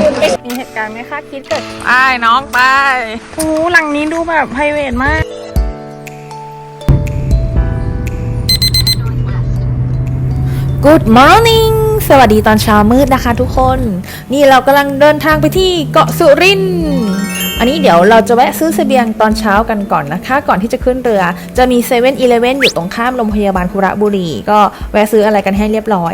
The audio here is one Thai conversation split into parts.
มึกมีเหตุการณ์ไม่คาดคิดเกิดไปน้องไปโอ้หลังนี้ดูแบบไพรเวทมาก Good morning สวัสดีตอนเช้ามืดนะคะทุกคน นี่เรากำลังเดินทางไปที่เกาะสุรินทร์อันนี้เดี๋ยวเราจะแวะซื้อเสบียงตอนเช้ากันก่อนนะคะ ก่อนที่จะขึ้นเรือ จะมี7 e เ e ่ e ออยู่ตรงข้ามโรงพยาบาลคุระบุรี ก็แวะซื้ออะไรกันให้เรียบร้อย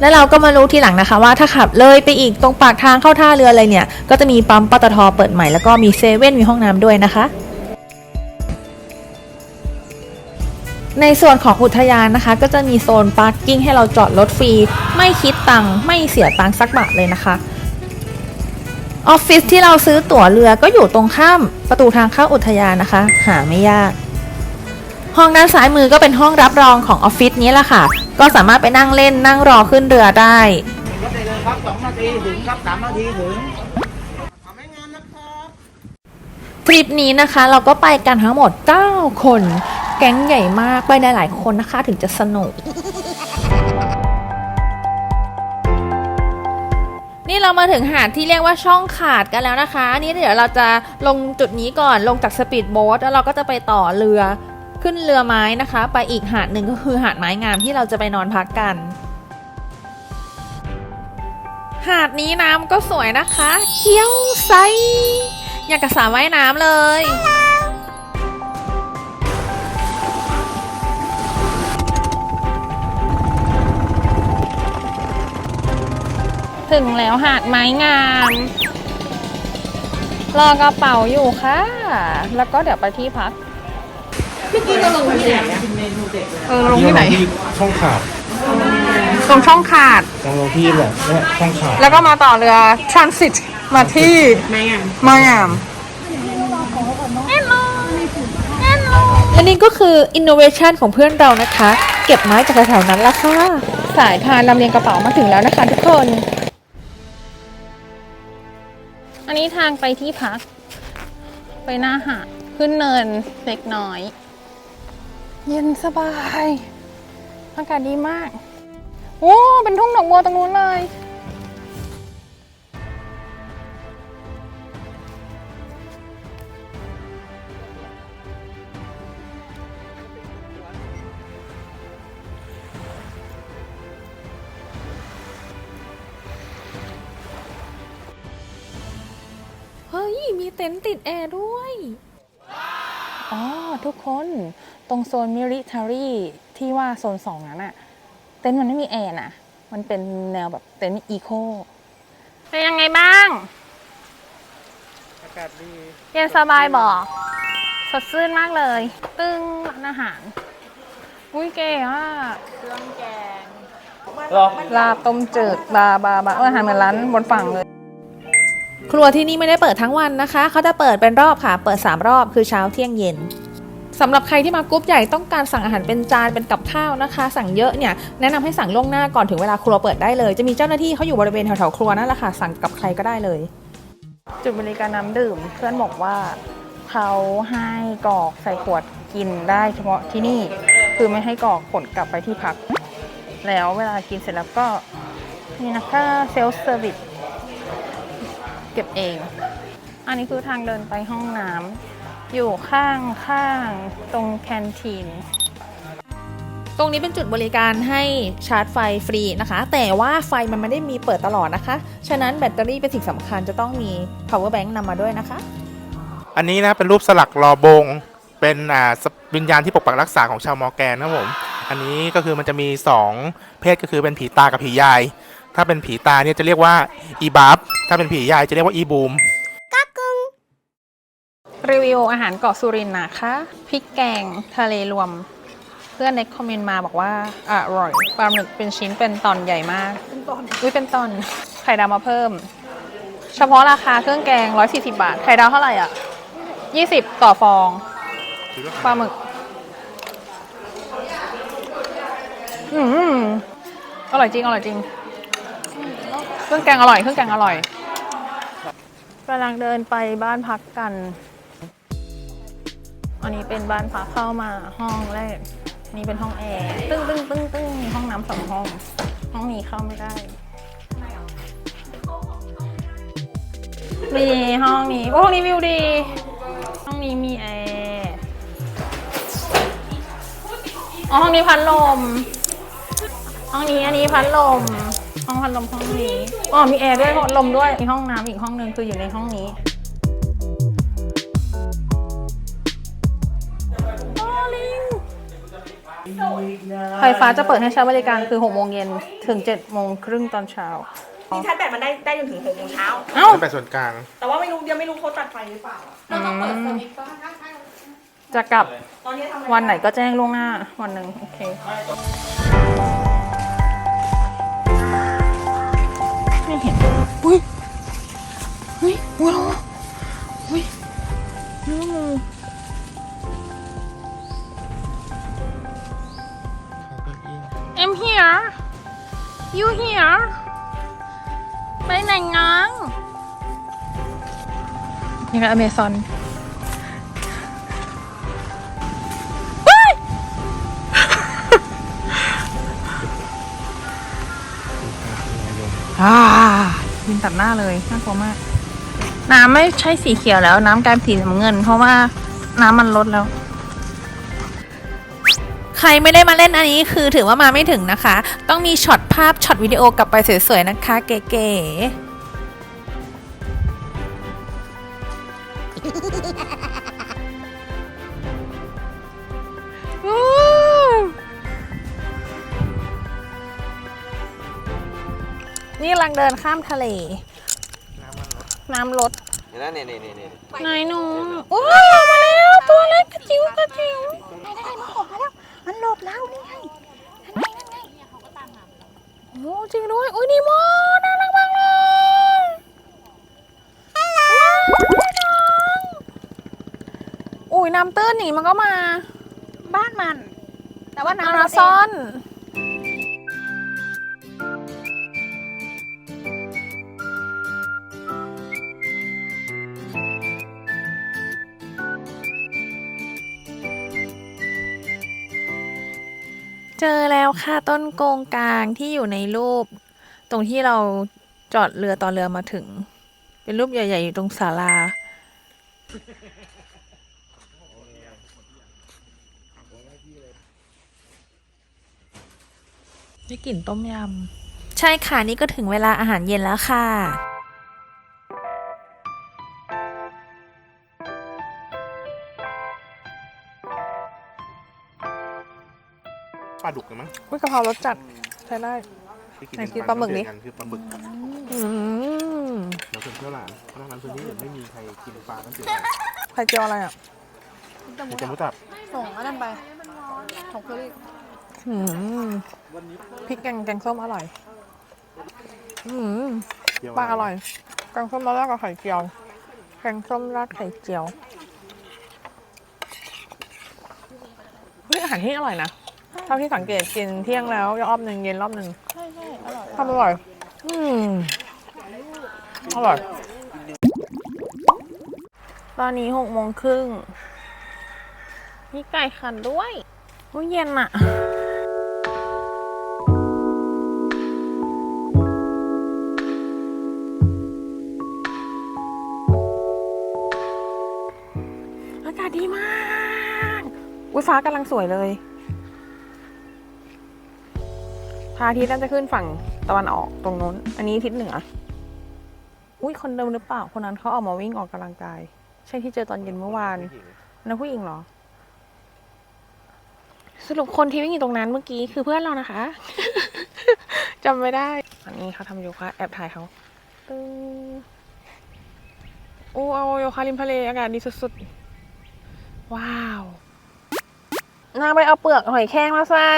แล้วเราก็มารู้ทีหลังนะคะว่าถ้าขับเลยไปอีกตรงปากทางเข้าท่าเรือเลยเนี่ย ก็จะมีปั๊มปตทเปิดใหม่แล้วก็มีเซเว่นมีห้องน้ำด้วยนะคะ ในส่วนของอุทยานนะคะ ก็จะมีโซนพาร์กิ้งให้เราจอดรถฟรี ไม่คิดตังค์ไม่เสียตังค์สักบาทเลยนะคะออฟฟิศที่เราซื้อตั๋วเรือก็อยู่ตรงข้ามประตูทางเข้าอุทยานนะคะ หาไม่ยาก ห้องด้านซ้ายมือก็เป็นห้องรับรองของออฟฟิศนี้แหละค่ะ ก็สามารถไปนั่งเล่นนั่งรอขึ้นเรือได้รถได้เลยครับสองนาทีถึงครับสามนาทีถึงทำให้งานนะครับทริปนี้นะคะเราก็ไปกันทั้งหมด 9 คน แก๊งใหญ่มากไปได้หลายคนนะคะถึงจะสนุกนี่เรามาถึงหาดที่เรียกว่าช่องขาดกันแล้วนะคะ นี่เดี๋ยวเราจะลงจุดนี้ก่อนลงจากสปีดโบ๊ทแล้วเราก็จะไปต่อเรือ ขึ้นเรือไม้นะคะ ไปอีกหาดหนึ่งก็คือหาดไม้งามที่เราจะไปนอนพักกัน หาดนี้น้ำก็สวยนะคะเขียวใสอยากกับสระว่ายน้ำเลยถึงแล้วหาดไม้งาม รอกระเป๋าอยู่ค่ะ แล้วก็เดี๋ยวไปที่พัก เออลงที่ไหนช่องขาดตรงช่องขาดตรงลงที่แบบเนี่ยช่องขาดแล้วก็มาต่อเรือทรานสิตมาที่มายามมายามและนี่ก็คือ innovation ของเพื่อนเรานะคะ เก็บไม้จากแถวๆนั้นละค่ะ สายพานลำเลียงกระเป๋ามาถึงแล้วนะคะทุกคน อันนี้ทางไปที่พัก ไปหน้าหาดขึ้นเนินเล็กน้อย เย็นสบาย อากาศดีมากโอ้เป็นทุ่งดอกบัวตรงนู้นเลย เฮ้ย มีเต็นท์ติดแอร์ด้วย อ๋อทุกคนตรงโซนมิลิเทอรี่ที่ว่าโซนสองนั้นอะเต็นท์มันไม่มีแอร์นะมันเป็นแนวแบบเต็นท์อีโคเป็นยังไงบ้าง อากาศดีเย็นสบายบอกสดชื่นมากเลย ตึ้งร้านอาหาร อุ้ยเก๋อะลาบต้มจืดบาบาบาเอออาหารเหมือนร้านบนฝั่งเลย ครัวที่นี่ไม่ได้เปิดทั้งวันนะคะ เขาจะเปิดเป็นรอบค่ะ เปิด 3 รอบคือเช้าเที่ยงเย็นสำหรับใครที่มากรุ๊ปใหญ่ต้องการสั่งอาหารเป็นจานเป็นกับข้าวนะคะ สั่งเยอะเนี่ยแนะนำให้สั่งล่วงหน้าก่อนถึงเวลาครัวเปิดได้เลย จะมีเจ้าหน้าที่เขาอยู่บริเวณแถวๆครัวนั่นแหละค่ะสั่งกับใครก็ได้เลย จุดบริการน้ำดื่ม เพื่อนบอกว่าเขาให้กรอกใส่ขวดกินได้เฉพาะที่นี่คือไม่ให้กรอกขนกลับไปที่พัก แล้วเวลากินเสร็จแล้วก็นี่นะคะเซลฟ์เซอร์วิส เก็บเอง อันนี้คือทางเดินไปห้องน้ำอยู่ข้างข้างตรงแคนทีนตรงนี้เป็นจุดบริการให้ชาร์จไฟฟรีนะคะ แต่ว่าไฟมันไม่ได้มีเปิดตลอดนะคะ ฉะนั้นแบตเตอรี่เป็นสิ่งสำคัญจะต้องมี power bank นำมาด้วยนะคะ อันนี้นะเป็นรูปสลักรอบง เป็นอ่าวิญญาณที่ปกปักรักษาของชาวมอร์แกนนะผม อันนี้ก็คือมันจะมี 2 เพศก็คือเป็นผีตากับผียาย ถ้าเป็นผีตาเนี่ยจะเรียกว่าอีบัฟถ้าเป็นผียายจะเรียกว่าอีบูม รีวิวอาหารเกาะสุรินทร์นะคะพริกแกงทะเลรวม เพื่อนในคอมเมนต์มาบอกว่าอร่อยปลาหมึกเป็นชิ้นเป็นตอนใหญ่มากเป็นตอนอุ้ยเป็นตอนไข่ดาวมาเพิ่ม เฉพาะราคาเครื่องแกง 140 บาทไข่ดาวเท่าไหร่อะ 20 ต่อฟองปลาหมึกอืมอร่อยจริงอร่อยจริง เครื่องแกงอร่อย เครื่องแกงอร่อยกำลังเดินไปบ้านพักกัน อันนี้เป็นบ้านพักเข้ามาห้องแรก นี่เป็นห้องแอร์ตึ้งตึ้งตึ้งตึ้งมีห้องน้ำสองห้อง ห้องนี้เข้าไม่ได้ มีห้องนี้ โอ้ห้องนี้วิวดี ห้องนี้มีแอร์อ๋อห้องนี้พัดลม ห้องนี้อันนี้พัดลม องพัดลมห้องนี้ อ๋อมีแอร์ด้วยพัดลมด้วย มีห้องน้ำอีกห้องหนึ่งคืออยู่ในห้องนี้อ๋อลิงไฟฟ้าจะเปิดให้ใช้บริการคือ6โมงเย็นถึง7โมงครึ่งตอนเช้าที่ชาร์จแบตมันได้ได้จนถึงหกโมงเช้า เอ้าจะไปส่วนกลาง แต่ว่าไม่รู้ยังไม่รู้เขาตัดไฟหรือเปล่าอืมจะกลับตอนนี้ทำอะไรวันไหนก็แจ้งล่วงหน้าวันหนึ่งโอเค อุ้ยว้าวอุ้ยน้องงู I'm here you here ไปไหนง้างนี่ก็อเมซอนอ่าบินตัดหน้าเลยน่ากลัวมาก น้ำไม่ใช่สีเขียวแล้ว น้ำกลายเป็นสีน้ำเงิน เพราะว่าน้ำมันลดแล้ว ใครไม่ได้มาเล่นอันนี้คือถือว่ามาไม่ถึงนะคะ ต้องมีช็อตภาพช็อตวิดีโอกลับไปสวยๆนะคะ เก๋ๆอู้นี่กำลังเดินข้ามทะเล น้ำลดเห็นไหมเนี่ยเนี่ยเนี่ยเนี่ยนายหนูโอ้ยมาแล้วตัวเล็กกระจิ๋วกระจิ๋วมันหลบแล้วนี่ไงโอ้จริงด้วยอุ้ยนีโมน่ารักมากเลยว้าวน้องอุ้ยน้ำตื้นหนีมันก็มา บ้านมัน แต่ว่านาน้ำราเราซอน เจอแล้วค่ะต้นโกงกลางที่อยู่ในรูป ตรงที่เราจอดเรือตอนเรือมาถึง เป็นรูปใหญ่ ๆ อยู่ตรงศาลาได้กลิ่นต้มยำ ใช่ค่ะ นี่ก็ถึงเวลาอาหารเย็นแล้วค่ะ ลาดุกเลยมั้งอุ้ยกะเพรารสจัดใช้ได้ ที่ไหนกินปลาหมึกดิเอนคือปลาหมึกครับอืมเดี๋ยวเป็นเที่ยวหลานเพราะทางนั้นพื้นที่อื่นไม่มีใครกินปลาตั้งแต่ไข่เจียวอะไรอะมีจมุตับส่งอันนั้นไปของเคอรี่อืมพริกแกงแกงส้มอร่อย อืมเจียวปลาอร่อยแกงส้มราดกับไข่เจียวแกงส้มราดไข่เจียวเฮ้ยอาหารที่นี่อร่อยนะ เท่าที่สังเกตกินเที่ยงแล้วรอบหนึ่งเย็นรอบหนึ่งใช่ใช่อร่อยทำอร่อย อืมอร่อย ตอนนี้หกโมงครึ่งมีไก่ขันด้วยอุ้ยเย็นอะอากาศดีมาก อุ้ยฟ้ากำลังสวยเลย พระอาทิตย์น่าจะขึ้นฝั่งตะวันออกตรงนู้น อันนี้ทิศเหนือ อุ้ยคนเดิมหรือเปล่า คนนั้นเขาออกมาวิ่งออกกำลังกาย ใช่ที่เจอตอนเย็นเมื่อวานนั่นผู้หญิงเหรอ สรุปคนที่วิ่งอยู่ตรงนั้นเมื่อกี้คือเพื่อนเรานะคะจำไม่ได้ อันนี้เขาทำโยคะแอบถ่ายเขาตึ้งโอ้เอาโยคะริมทะเลอากาศดีสุดๆ ว้าวนางไปเอาเปลือกหอยแครงมาใส่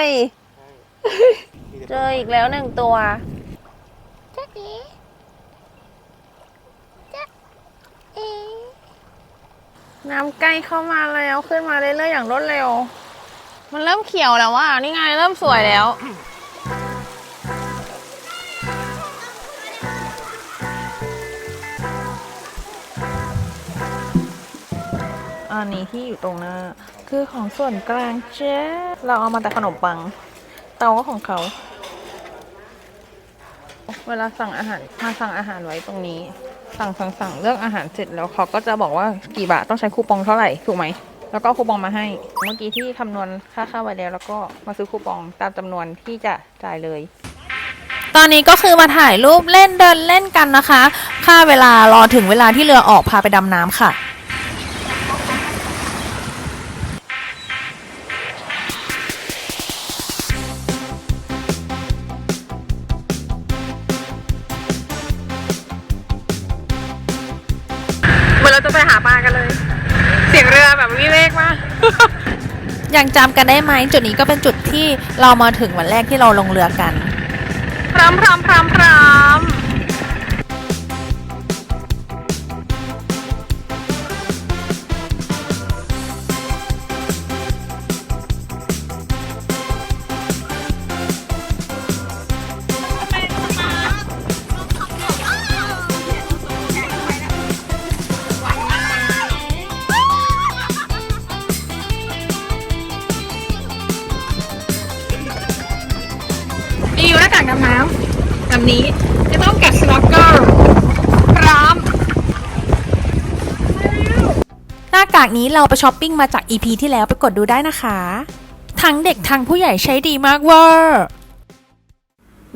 เจออีกแล้วหนึ่งตัวจ๊ะเอ๋จ๊ะเอ๋น้ำใกล้เข้ามาแล้วขึ้นมาเรื่อยๆอย่างรวดเร็ว มันเริ่มเขียวแล้วว่ะนี่ไงเริ่มสวยแล้ว อันนี้ที่อยู่ตรงหน้า คือของส่วนกลางเจ๊เราเอามาแต่ขนมปัง เตาก็ของเขา เวลาสั่งอาหารมาสั่งอาหารไว้ตรงนี้ สั่งสั่งสั่งเลือกอาหารเสร็จแล้วเขาก็จะบอกว่ากี่บาทต้องใช้คูปองเท่าไหร่ถูกไหมแล้วก็คูปองมาให้ เมื่อกี้ที่คำนวณค่าเข้าไว้แล้วแล้วก็มาซื้อคูปองตามจำนวนที่จะจ่ายเลย ตอนนี้ก็คือมาถ่ายรูปเล่นเดินเล่นกันนะคะ ค่าเวลารอถึงเวลาที่เรือออกพาไปดำน้ำค่ะ เหมือนเราจะไปหาปลากันเลย เสียงเรือแบบวิเวกมาก ยังจำกันได้ไหมจุดนี้ก็เป็นจุดที่เรามาถึงวันแรกที่เราลงเรือกัน พร้อมพร้อมพร้อมพร้อม หน้ากากนี้เราไปช้อปปิ้งมาจาก EP ที่แล้วไปกดดูได้นะคะ ทั้งเด็กทั้งผู้ใหญ่ใช้ดีมากเวอร์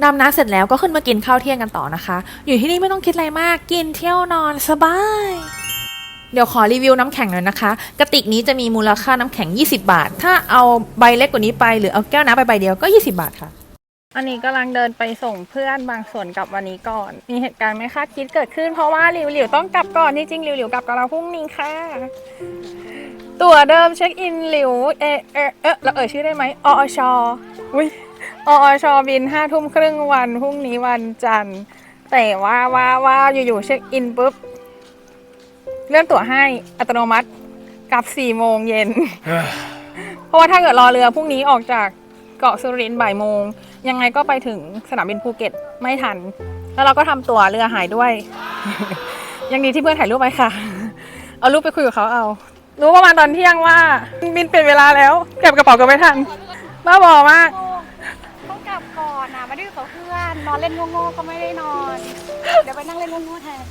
ดำน้ำเสร็จแล้วก็ขึ้นมากินข้าวเที่ยงกันต่อนะคะ อยู่ที่นี่ไม่ต้องคิดอะไรมาก กินเที่ยวนอนสบาย เดี๋ยวขอรีวิวน้ำแข็งหน่อยนะคะ กระติกนี้จะมีมูลค่าน้ำแข็ง 20 บาท ถ้าเอาใบเล็กกว่านี้ไปหรือเอาแก้วน้ำไปใบเดียวก็ 20 บาทค่ะ อันนี้กำลังเดินไปส่งเพื่อนบางส่วนกลับวันนี้ก่อน มีเหตุการณ์ไม่คาดคิดเกิดขึ้นเพราะว่าหลิวหลิวต้องกลับก่อนที่จริงหลิวหลิวกลับกับเราพรุ่งนี้ค่ะ ตั๋วเดิมเช็คอินหลิวเอเอเออเราเอ่ยชื่อได้ไหมออชอุ้ยออชบินห้าทุ่มครึ่งวันพรุ่งนี้วันจันทร์แต่ว่าว่าว่าอยู่ๆเช็คอินปุ๊บเลื่อนตั๋วให้อัตโนมัติกลับสี่โมงเย็นเพราะว่าถ้าเกิดรอเรือพรุ่งนี้ออกจากเกาะสุรินทร์บ่ายโมง ยังไงก็ไปถึงสนามบินภูเก็ตไม่ทัน แล้วเราก็ทำตั๋วเรือหายด้วย ยังดีที่เพื่อนถ่ายรูปไว้ค่ะ เอารูปไปคุยกับเขาเอา รู้ประมาณตอนเที่ยงว่าบินเปลี่ยนเวลาแล้วเก็บกระเป๋ากันไม่ทันบ้าบอมากต้องกลับก่อนนะไม่ได้อยู่กับเพื่อนนอนเล่นโง่ๆก็ไม่ได้นอน เดี๋ยวไปนั่งเล่นโง่ๆแทน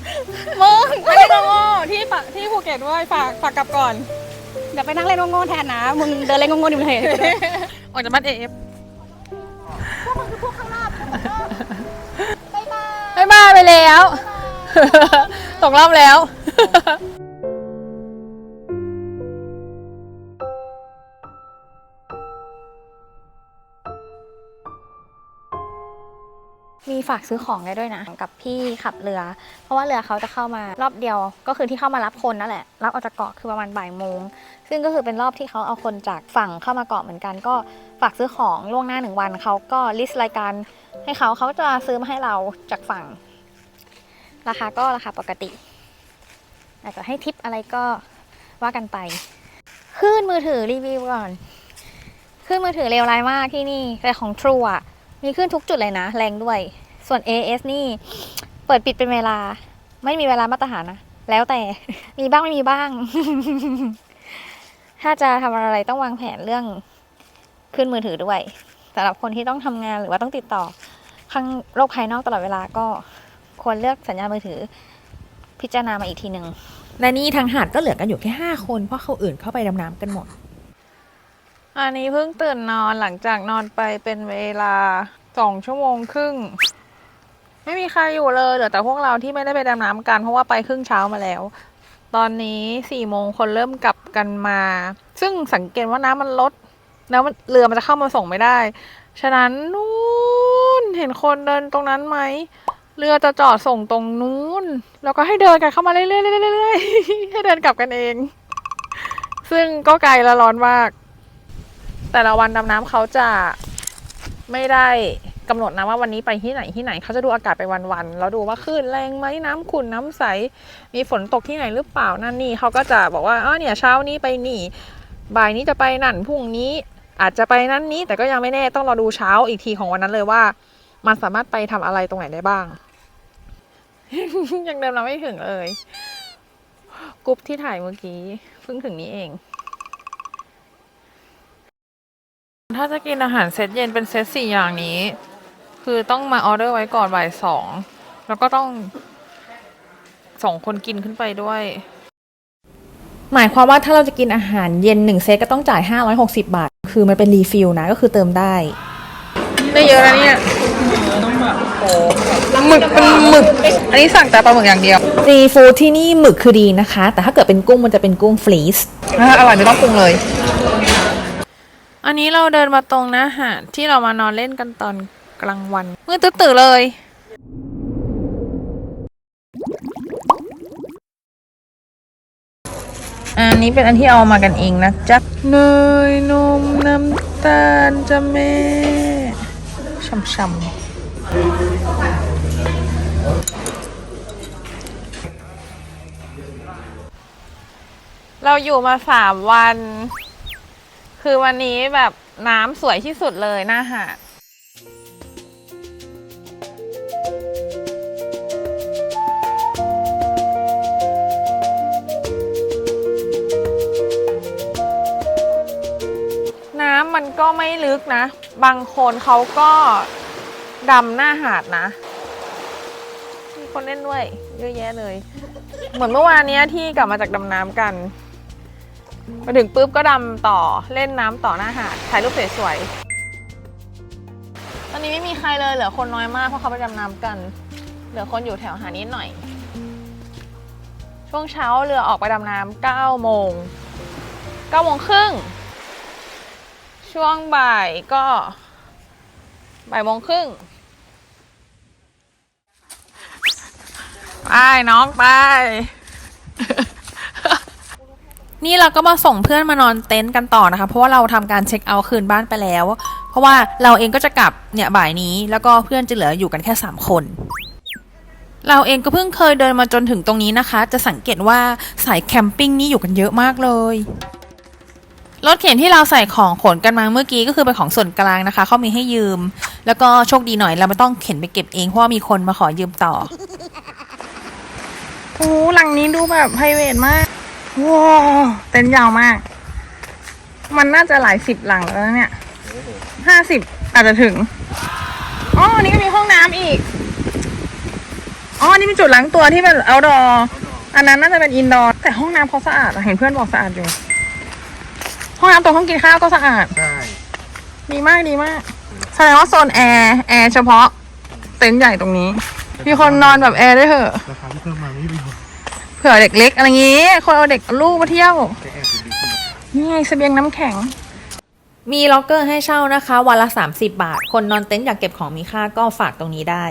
มึงไม่ได้โง่ที่ปะที่ภูเก็ตด้วยฝากฝากกลับก่อนเดี๋ยวไปนั่งเล่นโง่ๆแทนนะ มึงเดินเล่นโง่ๆดิมเลยออกจากบ้านเอฟ บ๊ายบายไปแล้ว ตกรอบแล้ว ฝากซื้อของได้ด้วยนะกับพี่ขับเรือ เพราะว่าเรือเขาจะเข้ามารอบเดียว ก็คือที่เข้ามารับคนนั่นแหละรับออกจากเกาะคือประมาณบ่ายโมงซึ่งก็คือเป็นรอบที่เขาเอาคนจากฝั่งเข้ามาเกาะเหมือนกัน ก็ฝากซื้อของล่วงหน้าหนึ่งวันเขาก็ลิสต์รายการให้เขาเขาจะซื้อมาให้เราจากฝั่ง ราคาก็ราคาปกติ อาจจะให้ทิปอะไรก็ว่ากันไปคลื่นมือถือรีวิวก่อนคลื่นมือถือเลวร้ายมากที่นี่แต่ของ True อะมีขึ้นทุกจุดเลยนะ แรงด้วย ส่วน AS นี่ เปิดปิดเป็นเวลา ไม่มีเวลามาตรฐานนะ แล้วแต่ มีบ้างไม่มีบ้าง ถ้าจะทำอะไรต้องวางแผนเรื่องขึ้นมือถือด้วยสำหรับคนที่ต้องทำงานหรือว่าต้องติดต่อข้างโลกภายนอกตลอดเวลาก็ควรเลือกสัญญาณมือถือ พิจารณามาอีกทีหนึ่งและนี่ทางหาดก็เหลือกันอยู่แค่5คนเพราะเขาอื่นเข้าไปดำน้ำกันหมด อันนี้เพิ่งตื่นนอนหลังจากนอนไปเป็นเวลาสองชั่วโมงครึ่ง ไม่มีใครอยู่เลยเหลือแต่พวกเราที่ไม่ได้ไปดำน้ำกัน เพราะว่าไปครึ่งเช้ามาแล้ว ตอนนี้สี่โมงคนเริ่มกลับกันมา ซึ่งสังเกตว่าน้ำมันลดแล้วมันเรือมันจะเข้ามาส่งไม่ได้ ฉะนั้นนู้นเห็นคนเดินตรงนั้นไหมเรือจะจอดส่งตรงนู้น แล้วก็ให้เดินกันเข้ามาเรื่อยๆเรื่อยๆให้เดินกลับกันเอง ซึ่งก็ไกลและร้อนมาก แต่ละวันดำน้ำเขาจะไม่ได้ กำหนดนะว่าวันนี้ไปที่ไหนที่ไหนเขาจะดูอากาศไปวันๆแล้วดูว่าคลื่นแรงไหมน้ำขุ่นน้ำใส มีฝนตกที่ไหนหรือเปล่านั่นนี่เขาก็จะบอกว่าอ๋อเนี่ยเช้านี้ไปนี่บ่ายนี้จะไปนั่นพรุ่งนี้อาจจะไปนั่นนี้แต่ก็ยังไม่แน่ต้องรอดูเช้าอีกทีของวันนั้นเลยว่า มันสามารถไปทำอะไรตรงไหนได้บ้าง ยังเดินเราไม่ถึงเลยกรุ๊ปที่ถ่ายเมื่อกี้เพิ่งถึงนี้เอง ถ้าจะกินอาหารเซตเย็นเป็นเซตสี่อย่างนี้ คือต้องมาออเดอร์ไว้ก่อนบ่ายสอง แล้วก็ต้องสองคนกินขึ้นไปด้วย หมายความว่าถ้าเราจะกินอาหารเย็นหนึ่งเซตก็ต้องจ่าย 560 บาท คือมันเป็นรีฟิลนะ ก็คือเติมได้ ได้เยอะนะเนี่ยหมึกเป็นหมึก อันนี้สั่งแต่ปลาหมึกอย่างเดียวซีฟู้ดที่นี่หมึกคือดีนะคะ แต่ถ้าเกิดเป็นกุ้งมันจะเป็นกุ้งฟรีสอะอร่อยไม่ต้องปรุงเลย อันนี้เราเดินมาตรงหน้าหาดที่เรามานอนเล่นกันตอน กลางวันมืดตื่นๆเลย อันนี้เป็นอันที่เอามากันเองนะจ๊ะเนยนมน้ำตาลจ้ะแม่ช่ำๆเราอยู่มาสามวัน คือวันนี้แบบน้ำสวยที่สุดเลยหน้าหาด ก็ไม่ลึกนะ บางคนเขาก็ดำหน้าหาดนะ มีคนเล่นด้วย เยอะแยะเลย เหมือนเมื่อวานเนี้ยที่กลับมาจากดำน้ำกันมาถึงปุ๊บก็ดำต่อเล่นน้ำต่อหน้าหาดถ่ายรูปสวยๆตอนนี้ไม่มีใครเลยเหลือคนน้อยมากเพราะเขาไปดำน้ำกัน เหลือคนอยู่แถวหาดนิดหน่อย ช่วงเช้าเรือออกไปดำน้ำ9โมง9โมงครึ่ง ช่วงบ่ายก็บ่ายโมงครึ่งไปน้องไป นี่เราก็มาส่งเพื่อนมานอนเต็นท์กันต่อนะคะ เพราะว่าเราทำการเช็คเอาท์คืนบ้านไปแล้ว เพราะว่าเราเองก็จะกลับเนี่ยบ่ายนี้แล้วก็เพื่อนจะเหลืออยู่กันแค่ 3 คน เราเองก็เพิ่งเคยเดินมาจนถึงตรงนี้นะคะ จะสังเกตว่าสายแคมปิ้งนี่อยู่กันเยอะมากเลย รถเข็นที่เราใส่ของขนกันมาเมื่อกี้ก็คือเป็นของส่วนกลางนะคะเขามีให้ยืม แล้วก็โชคดีหน่อยเราไม่ต้องเข็นไปเก็บเองเพราะว่ามีคนมาขอยืมต่อโอ้หลังนี้ดูแบบไพรเวทมากว้าวเต็นท์ยาวมาก มันน่าจะหลายสิบหลังแล้วนะเนี่ยห้าสิบอาจจะถึงอ๋ออันนี้ก็มีห้องน้ำอีกอ๋ออันนี่เป็นจุดล้างตัวที่เป็นเอาดออันนั้นน่าจะเป็นอินดอร์แต่ห้องน้ำเขาสะอาดอะเห็นเพื่อนบอกสะอาดอยู่ ห้องน้ำตรงห้องกินข้าวก็สะอาด ใช่ดีมากดีมาก แสดงว่าโซนแอร์แอร์เฉพาะ เต็นท์ใหญ่ตรงนี้ มีคนนอนแบบแอร์ด้วยเหอะ ราคาที่เพิ่มมาไม่มีประโยชน์เผื่อเด็กเล็กอะไรงี้ คนเอาเด็กเอาลูกมาเที่ยวนี่ไงเสบียงน้ำแข็ง มีล็อกเกอร์ให้เช่านะคะ วันละ 30 บาท คนนอนเต็นท์อยากเก็บของมีค่าก็ฝากตรงนี้ได้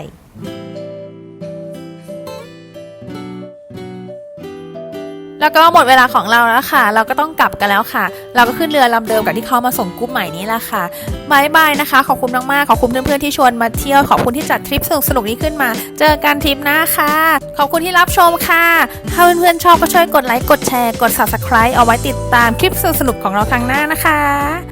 แล้วก็หมดเวลาของเราแล้วค่ะ เราก็ต้องกลับกันแล้วค่ะ เราก็ขึ้นเรือลำเดิมกับที่เขามาส่งกรุ๊ปใหม่นี้แหละค่ะบายบายนะคะ ขอบคุณมากๆ ขอบคุณเพื่อนๆที่ชวนมาเที่ยว ขอบคุณที่จัดทริปสนุกๆนี้ขึ้นมา เจอกันทริปหน้าค่ะ ขอบคุณที่รับชมค่ะ ถ้าเพื่อนๆชอบก็ช่วยกดไลค์ กดแชร์ กด subscribe เอาไว้ติดตามคลิปสนุกๆของเราครั้งหน้านะคะ